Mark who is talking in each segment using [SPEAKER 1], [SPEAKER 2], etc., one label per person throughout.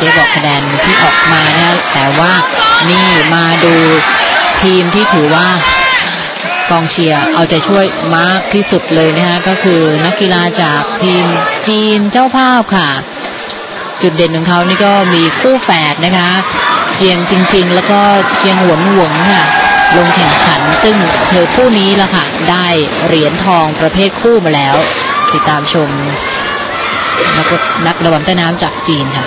[SPEAKER 1] ได้บอกคะแนนที่ออกมานะแต่ว่านี่มาดูทีมที่ถือว่ากองเชียร์เอาใจช่วยมากที่สุดเลยนะคะก็คือนักกีฬาจากทีมจีนเจ้าภาพค่ะ จุดเด่นของเขานี่ก็มีคู่แฝดนะคะ เจียงจริงๆ แล้วก็เจียงหวนหวงค่ะ ลงแข่งขันซึ่งเธอคู่นี้ละค่ะ ได้เหรียญทองประเภทคู่มาแล้ว ติดตามชมนักนักระวังใต้น้ำจากจีนค่ะ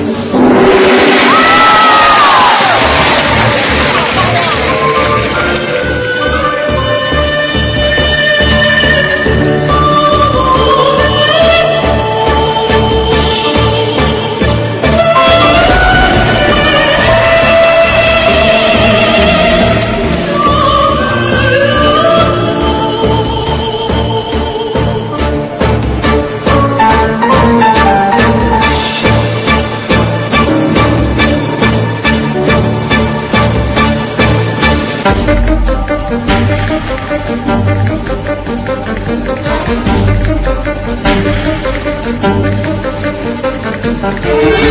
[SPEAKER 2] Thank you.